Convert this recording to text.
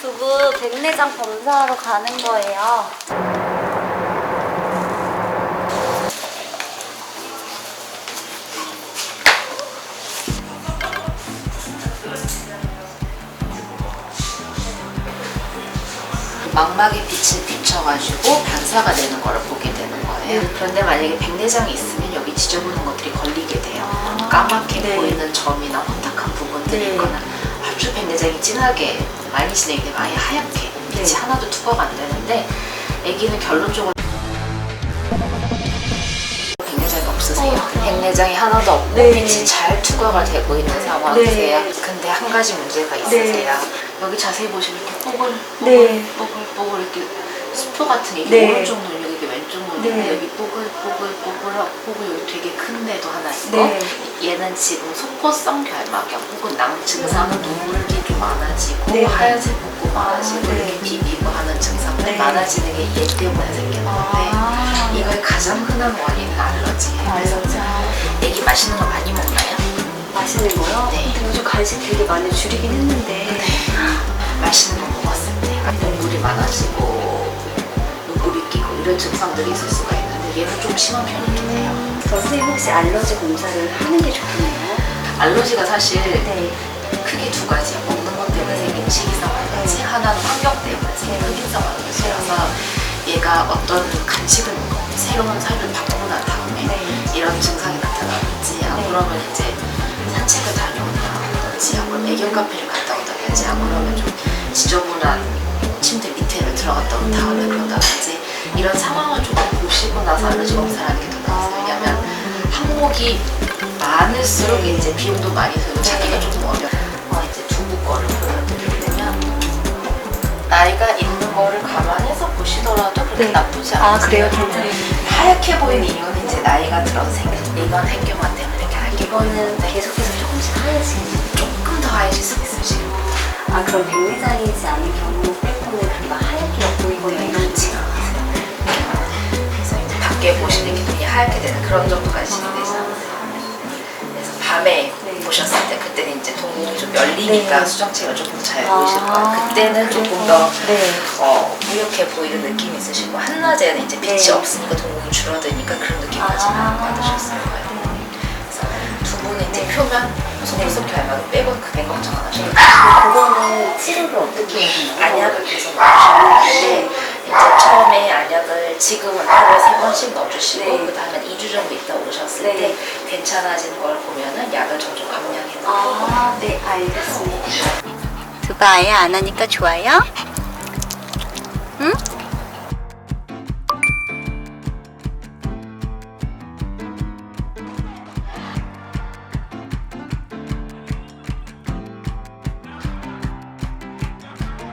두부 백내장 검사하러 가는 거예요. 망막에 빛을 비춰가지고 반사가 되는 거를 보게 되는 거예요. 그런데 만약에 백내장이 있으면 여기 지저분한 것들이 걸리게 돼요. 좀 까맣게 네. 보이는 점이나 혼탁한 부분들이 네. 있거나 아주 백내장이 진하게 많이 되면 아예 하얗게 빛이 네. 하나도 투과가 안 되는데 아기는 결론적으로 백내장이 없으세요. 어. 백내장이 하나도 없고 네. 빛이 잘 투과가 되고 있는 상황이세요. 근데 한 가지 문제가 있으세요. 여기 자세히 보시면 이렇게 뽀글 뽀글 네. 뽀글 뽀글 이렇게 스프 같은 게 네. 오른쪽 눈여 눈인데 네. 여기 뽀글 뽀글 뽀글 뽀글 여기 되게 큰 데도 하나 있고 네. 얘는 지금 속포성 결막염 혹은 낭 증상은 눈물이 좀 많아지고 네. 하얀색 붓고 많아지고 아, 네. 이렇게 비비고 하는 증상들 네. 많아지는 게 얘 때문에 생기는데 아. 이거의 가장 흔한 원인은 알러지예요. 그래서 애기 맛있는 거 많이 먹나요? 맛있는 거요? 네. 근데 요즘 간식 되게 많이 줄이긴 했는데. 맛있는 거 먹었을 때 눈물이 많아지고 이 이런 증상들이 있을 수가 있는데 얘는 좀 심한 편이긴 해요. 선생님 혹시 알러지 검사를 하는 게 좋겠네요. 알러지가 사실 네. 크게 두 가지야. 먹는 것 때문에 생기는 식이성 알러지, 네. 하나는 환경 때문에 생기는 흑인성 알러지라서 얘가 어떤 간식을 먹고 새로운 삶을 바꾸고 난 다음에 네. 이런 증상이 나타나든지 안 네. 그러면 이제 산책을 다녀온다든지 안 그러면 애견 카페를 갔다 온다든지 안 그러면 좀 지저분한 침대 밑에를 들어갔다 온 다음에 그런다든지 이런 상황을 조금 보시고 나서 알러지 검사를 하는 게 더 나아요. 왜냐면 항목이 많을수록 이제 비용도 많이 들고 자기가 조금 어려워. 어, 이제 두부 거를 보여드리려면 나이가 있는 거를 감안해서 보시더라도 그렇게 네. 나쁘지 않아요. 아, 그래요? 괜찮아요. 하얗게 보이는 이유는 이제 나이가 들어서 생긴 이건 핵경화 때문에 이렇게 하얗게 이거는 계속해서 조금씩 하얘지는 조금 더 하얘질 수 있어요 지금. 아 그럼 백내장이지 않은 경우 빼고 밖에 보시는 게 눈이 하얗게 되는 그런 정도까지 진행되지 않으세요. 그래서 밤에 네. 보셨을 때 그때는 이제 동공이 좀 열리니까 네. 수정체가 조금 더잘 아. 보이실 거예요. 그때는 조금 더 네. 어, 뿌옇게 보이는 느낌이 있으시고 한낮에는 이제 빛이 네. 없으니까 동공이 줄어드니까 그런 느낌까지 아. 안 받으셨을 거예요. 그래서 두 분은 이제 네. 표면 속눈썹 결막을 빼고 크게 걱정 안 하셔도 돼요. 그거는 치료를 어떻게 되나요? 안약을 계속 넣어주시는데 이제 처음에 안약을 지금은 하루에 세 번씩 넣어주시고 네. 그 다음에 2주 정도 있다 오셨을 네. 때 괜찮아진 걸 보면은 약을 점점 감량해 놓고 아, 네 알겠습니다 두바 아예 안 하니까 좋아요? 응?